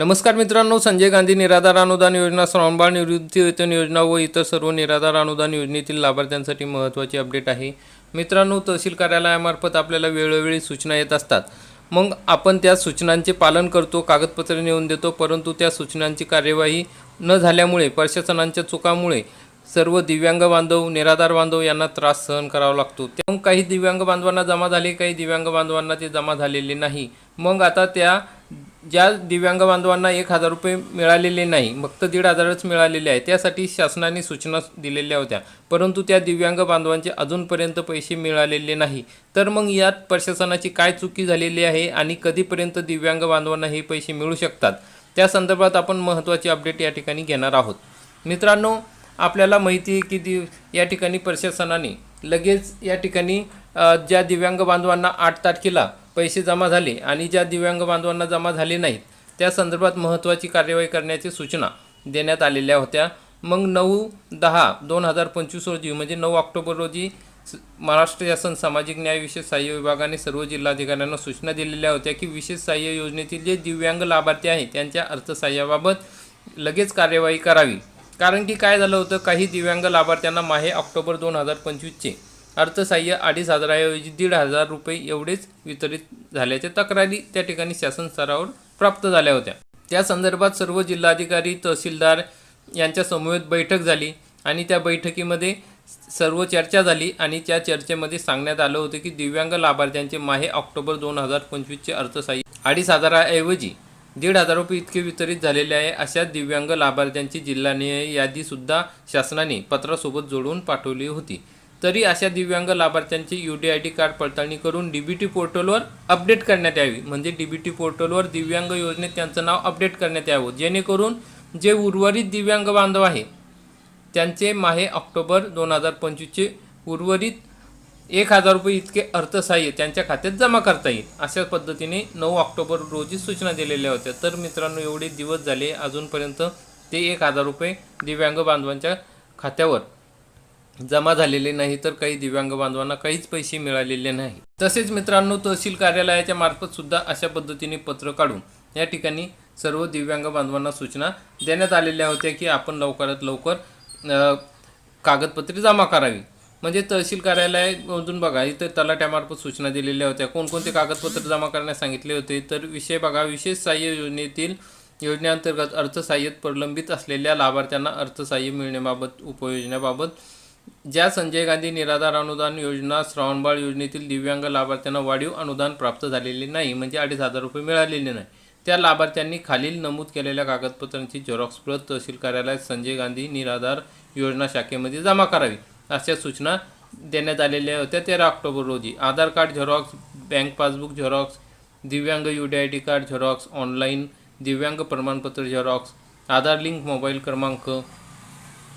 नमस्कार मित्रांनो संजय गांधी निराधार अनुदान योजना श्रावणबाळ निवृत्ती वेतन योजना व इतर सर्व निराधार अनुदान योजनेतील लाभार्थ्यांसाठी महत्त्वाची अपडेट आहे. मित्रांनो तहसील कार्यालयामार्फत आपल्याला वेळोवेळी सूचना येत असतात. मग आपण त्या सूचनांचे पालन करतो कागदपत्रे नेऊन देतो परंतु त्या सूचनांची कार्यवाही न झाल्यामुळे प्रशासनांच्या चुकामुळे सर्व दिव्यांग बांधव निराधार बांधव यांना त्रास सहन करावा लागतो. मग काही दिव्यांग बांधवांना जमा झाले काही दिव्यांग बांधवांना ते जमा झालेले नाही. मग आता त्या ज्या दिव्यांग बांधवांना एक हजार रुपये मिळालेले नाही फक्त दीड हजारच मिळालेले आहे त्यासाठी शासनाने सूचना दिलेल्या होत्या. परंतु त्या दिव्यांग बांधवांचे अजूनपर्यंत पैसे मिळालेले नाही. तर मग यात प्रशासनाची काय चुकी झालेली आहे आणि कधीपर्यंत दिव्यांग बांधवांना हे पैसे मिळू शकतात? त्या संदर्भात आपण महत्त्वाची अपडेट या ठिकाणी घेणार आहोत. मित्रांनो आपल्याला माहिती आहे की दि या ठिकाणी प्रशासनाने लगेच या ठिकाणी ज्या दिव्यांग बांधवांना आठ तारखेला पैसे जमा झाले आणि ज्या दिव्यांग बांधवांना जमा झाले नाहीत त्या संदर्भात महत्त्वाची कार्यवाही करण्याची सूचना देण्यात आलेल्या होत्या. मग नऊ दहा दोन हजार पंचवीस रोजी म्हणजे नऊ ऑक्टोबर रोजी स- महाराष्ट्र शासन सामाजिक न्याय विशेष सहाय्य विभागाने सर्व जिल्हाधिकाऱ्यांना सूचना दिलेल्या होत्या की विशेष सहाय्य योजनेतील जे दिव्यांग लाभार्थी आहेत त्यांच्या अर्थसहाय्याबाबत लगेच कार्यवाही करावी. कारण की काय झालं होतं काही दिव्यांग लाभार्थ्यांना माहे ऑक्टोबर दोन हजार पंचवीसचे. अर्थसहाय्य अडीच हजाराऐवजी दीड हजार रुपये एवढेच वितरित झाल्याच्या तक्रारी त्या ठिकाणी शासन स्तरावर प्राप्त झाल्या होत्या. त्या संदर्भात सर्व जिल्हाधिकारी तहसीलदार यांच्या समवेत बैठक झाली आणि त्या बैठकीमध्ये सर्व चर्चा झाली आणि त्या चर्चेमध्ये सांगण्यात आलं होतं की दिव्यांग लाभार्थ्यांचे माहे ऑक्टोबर दोन हजार पंचवीसचे अर्थसहाय्य अडीच हजाराऐवजी दीड हजार रुपये इतके वितरित झालेले आहे अशा दिव्यांग लाभार्थ्यांची जिल्हानिहाय यादीसुद्धा शासनाने पत्रासोबत जोडून पाठवली होती. तरी अशा दिव्यांग लाभार्थ्यांची U D I D card पडताळणी करून डी बी टी पोर्टलवर अपडेट करण्यात यावी. म्हणजे डी बी टी पोर्टलवर दिव्यांग योजनेत त्यांचं नाव अपडेट करण्यात यावं. जेणेकरून जे उर्वरित दिव्यांग बांधव आहे त्यांचे माहे ऑक्टोबर दोन हजार पंचवीसचे उर्वरित एक हजार रुपये इतके अर्थसहाय्य त्यांच्या खात्यात जमा करता येईल. अशा पद्धतीने नऊ ऑक्टोबर रोजी सूचना दिलेल्या होत्या. तर मित्रांनो एवढे दिवस झाले अजूनपर्यंत ते एक हजार रुपये दिव्यांग बांधवांच्या खात्यावर जमा झालेले नाही तर काही दिव्यांग बांधवांना काहीच पैसे मिळालेले नाही. तसेच मित्रांनो तहसील कार्यालयाच्या मार्फत सुद्धा अशा पद्धतीने पत्र काढून या ठिकाणी सर्व दिव्यांग बांधवांना सूचना देण्यात आलेल्या होत्या की आपण लवकरात लवकर कागदपत्रे जमा करावी. म्हणजे तहसील कार्यालयामधून बघा इथं तलाट्यामार्फत सूचना दिलेल्या होत्या. कोणकोणते कागदपत्र जमा करण्यास सांगितले होते? तर विषय बघा विशेष सहाय्य योजनेतील योजनेअंतर्गत अर्थसहाय्यत प्रलंबित असलेल्या लाभार्थ्यांना अर्थसहाय्य मिळण्याबाबत उपयोजनेबाबत ज्या संजय गांधी निराधार अनुदान योजना श्रावणबाळ योजनेतील दिव्यांग लाभार्थ्यांना वाढीव अनुदान प्राप्त झालेले नाही म्हणजे अडीच हजार रुपये मिळालेले नाही. त्या लाभार्थ्यांनी खालील नमूद केलेल्या कागदपत्रांची झेरॉक्स प्रत तहसील कार्यालयात संजय गांधी निराधार योजना शाखेमध्ये जमा करावी. अशा सूचना देण्यात आलेल्या होत्या. तेरा ऑक्टोबर रोजी Aadhaar card xerox bank passbook xerox दिव्यांग U D I D card xerox online दिव्यांग प्रमाणपत्र झेरॉक्स आधार लिंक मोबाईल क्रमांक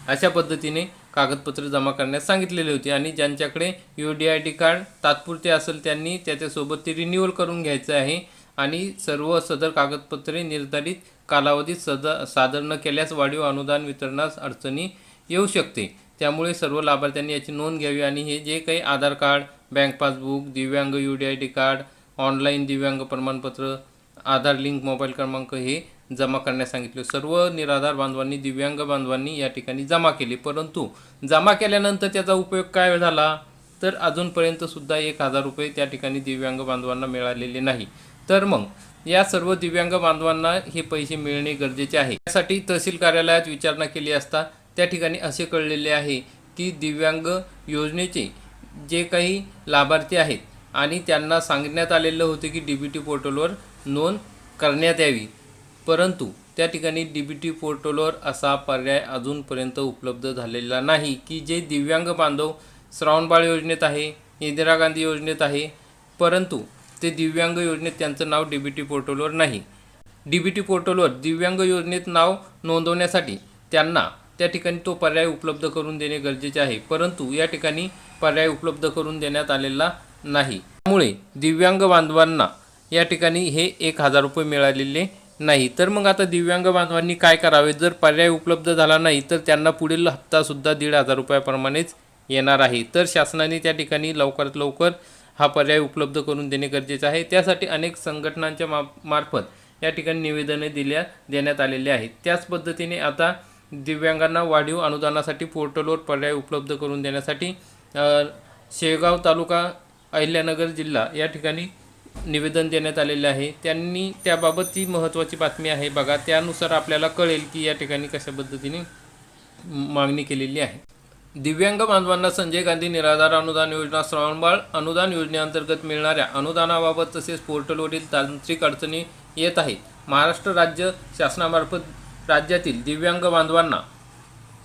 अशा पद्धतीने कागदपत्रे जमा करण्यास सांगितलेली होती आणि ज्यांच्याकडे U D I D card तात्पुरते असेल त्यांनी त्याच्यासोबत ते रिन्युअल करून घ्यायचं आहे आणि सर्व सदर कागदपत्रे निर्धारित कालावधीत सद सादर न केल्यास वाढीव अनुदान वितरणास अडचणी येऊ शकते. त्यामुळे सर्व लाभार्थ्यांनी याची नोंद घ्यावी आणि हे जे काही आधार कार्ड बँक पासबुक दिव्यांग U D I D card online दिव्यांग प्रमाणपत्र आधार लिंक मोबाईल क्रमांक हे जमा करण्यास सांगितले. सर्व निराधार बांधवांनी दिव्यांग बांधवांनी या ठिकाणी जमा केले. परंतु जमा केल्यानंतर त्याचा उपयोग काय झाला? तर अजूनपर्यंत सुद्धा एक हजार रुपये त्या ठिकाणी दिव्यांग बांधवांना मिळालेले नाही. तर मग या सर्व दिव्यांग बांधवांना हे पैसे मिळणे गरजेचे आहे. त्यासाठी तहसील कार्यालयात विचारणा केली असता त्या ठिकाणी असे कळलेले आहे की दिव्यांग योजनेचे जे काही लाभार्थी आहेत आणि त्यांना सांगण्यात आलेलं होते की डी बी टी पोर्टलवर नोंद करण्यात यावी. परंतु त्या ठिकाणी डी बी टी पोर्टलवर असा पर्याय अजूनपर्यंत उपलब्ध झालेला नाही की जे दिव्यांग बांधव श्रावणबाळ योजनेत आहे इंदिरा गांधी योजनेत आहे परंतु ते दिव्यांग योजनेत त्यांचं नाव डी बी टी पोर्टलवर नाही. डी बी टी पोर्टलवर दिव्यांग योजनेत नाव नोंदवण्यासाठी त्यांना त्या ठिकाणी तो पर्याय उपलब्ध करून देणे गरजेचे आहे. परंतु या ठिकाणी पर्याय उपलब्ध करून देण्यात आलेला नाही. त्यामुळे दिव्यांग बांधवांना या ठिकाणी हे एक हजार रुपये मिळालेले नाही. तर मग आता दिव्यांग बांधवांनी काय करावे? जर पर्याय उपलब्ध झाला नाही तर त्यांना पुढील हप्तासुद्धा दीड हजार रुपयाप्रमाणेच येणार आहे. तर शासनाने त्या ठिकाणी लवकरात लवकर हा पर्याय उपलब्ध करून देणे गरजेचे आहे. त्यासाठी अनेक संघटनांच्या मा मार्फत या ठिकाणी निवेदने दिल्या देण्यात आलेले आहेत. त्याच पद्धतीने आता दिव्यांगांना वाढीव अनुदानासाठी पोर्टलवर पर्याय उपलब्ध करून देण्यासाठी शेगाव तालुका अहिल्यानगर जिल्हा या ठिकाणी निवेदन देण्यात आलेले आहे. त्यांनी त्याबाबत ती महत्त्वाची बातमी आहे बघा. त्यानुसार आपल्याला कळेल की या ठिकाणी कशा पद्धतीने मागणी केलेली आहे. दिव्यांग बांधवांना संजय गांधी निराधार अनुदान योजना श्रावणबाळ अनुदान योजनेअंतर्गत मिळणाऱ्या अनुदानाबाबत तसेच पोर्टलवरील तांत्रिक अडचणी येत आहेत. महाराष्ट्र राज्य शासनामार्फत राज्यातील दिव्यांग बांधवांना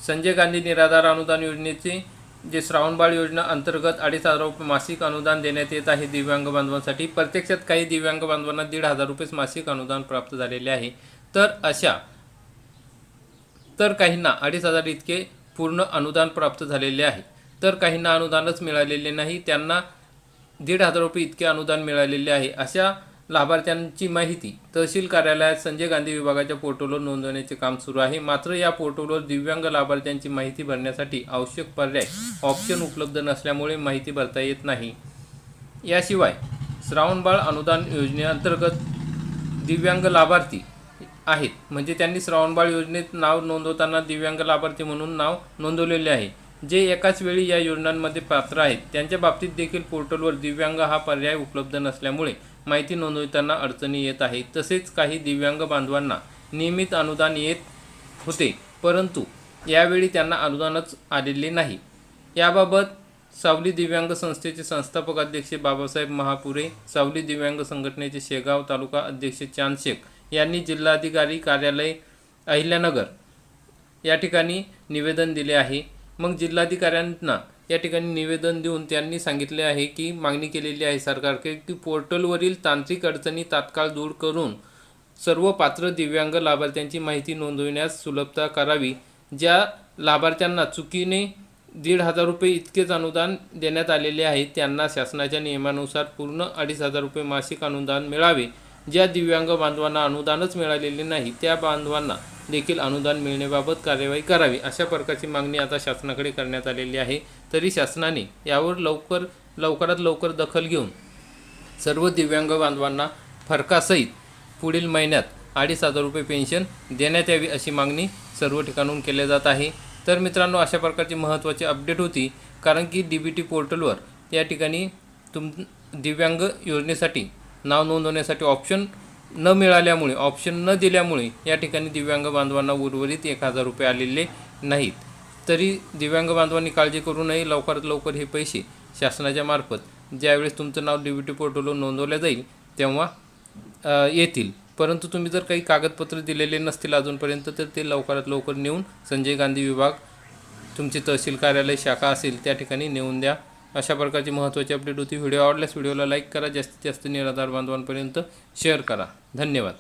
संजय गांधी निराधार अनुदान योजनेचे जे श्रावणबाळ योजना अंतर्गत अडीच हजार रुपये मासिक अनुदान देण्यात येत आहे दिव्यांग बांधवांसाठी. प्रत्यक्षात काही दिव्यांग बांधवांना दीड हजार रुपये मासिक अनुदान प्राप्त झालेले आहे. तर अशा तर काहींना अडीच हजार इतके पूर्ण अनुदान प्राप्त झालेले आहे. तर काहींना अनुदानच मिळालेले नाही त्यांना दीड हजार रुपये इतके अनुदान मिळालेले आहे. अशा लाभार्थ्यांची माहिती. तहसील कार्यालयात संजय गांधी विभागाच्या पोर्टलवर नोंदवण्याचे काम सुरू आहे. मात्र या पोर्टलवर दिव्यांग लाभार्थ्यांची माहिती भरण्यासाठी आवश्यक पर्याय ऑप्शन उपलब्ध नसल्यामुळे माहिती भरता येत नाही. याशिवाय श्रावणबाळ अनुदान योजनेअंतर्गत दिव्यांग लाभार्थी आहेत. म्हणजे त्यांनी श्रावणबाळ योजनेत नाव नोंदवताना दिव्यांग लाभार्थी म्हणून नाव नोंदवलेले आहे. जे एकाच वेळी या योजनांमध्ये पात्र आहेत. त्यांच्या बाबतीत देखील पोर्टलवर दिव्यांग हा पर्याय उपलब्ध नसल्यामुळे माहिती नोंदविताना अडचणी येत आहे तसेच काही दिव्यांग बांधवांना नियमित अनुदान येत होते परंतु यावेळी त्यांना अनुदानच आलेले नाही. याबाबत सावली दिव्यांग संस्थेचे संस्थापक अध्यक्ष बाबासाहेब महापुरे सावली दिव्यांग संघटनेचे शेगाव तालुका अध्यक्ष चांद शेख यांनी जिल्हाधिकारी कार्यालय अहिल्यानगर या ठिकाणी निवेदन दिले आहे. मग जिल्हाधिकाऱ्यांना या ठिकाणी निवेदन देऊन त्यांनी सांगितले आहे की मागणी केलेली आहे सरकारकडे की पोर्टलवरील तांत्रिक अडचणी तात्काळ दूर करून सर्व पात्र दिव्यांग लाभार्थ्यांची माहिती नोंदविण्यास सुलभता करावी ज्या लाभार्थ्यांना चुकीने दीड हजार रुपये इतकेच अनुदान देण्यात आलेले आहे त्यांना शासनाच्या नियमानुसार पूर्ण अडीच हजार रुपये मासिक अनुदान मिळावे. ज्या दिव्यांग बांधवांना अनुदानच मिळालेले नाही त्या बांधवांना देखील अनुदान मिळण्याबाबत कार्यवाही करावी अशा प्रकारची मागणी आता शासनाकडे करण्यात आलेली आहे. तरी शासनाने यावर लवकर लवकरात लवकर दखल घेऊन सर्व दिव्यांग बांधवांना फरकासहित पुढील महिन्यात अडीच हजार रुपये पेन्शन देण्यात यावी अशी मागणी सर्व ठिकाणून केल्या जात आहे. तर मित्रांनो अशा प्रकारची महत्त्वाची अपडेट होती कारण की डी बी टी पोर्टलवर या ठिकाणी तुम दिव्यांग योजनेसाठी नाव नोंदवण्यासाठी ऑप्शन न मिळाल्यामुळे ऑप्शन न दिल्यामुळे या ठिकाणी दिव्यांग बांधवांना उर्वरित एक हजार रुपये आलेले नाहीत. तरी दिव्यांग बांधवांनी काळजी करू नये लवकरात लवकर हे पैसे शासनाच्या मार्फत ज्यावेळेस तुमचं नाव डी बी पोर्टलवर नोंदवलं जाईल तेव्हा येतील. परंतु तुम्ही जर काही कागदपत्र दिलेले नसतील अजूनपर्यंत तर ते लवकरात लवकर नेऊन संजय गांधी विभाग तुमची तहसील कार्यालय शाखा असेल त्या ठिकाणी नेऊन द्या. अशा प्रकारची महत्त्वाची अपडेट होती. व्हिडिओ आवडल्यास व्हिडिओला लाईक करा. जास्तीत जास्त निराधार बांधवांपर्यंत शेअर करा. धन्यवाद.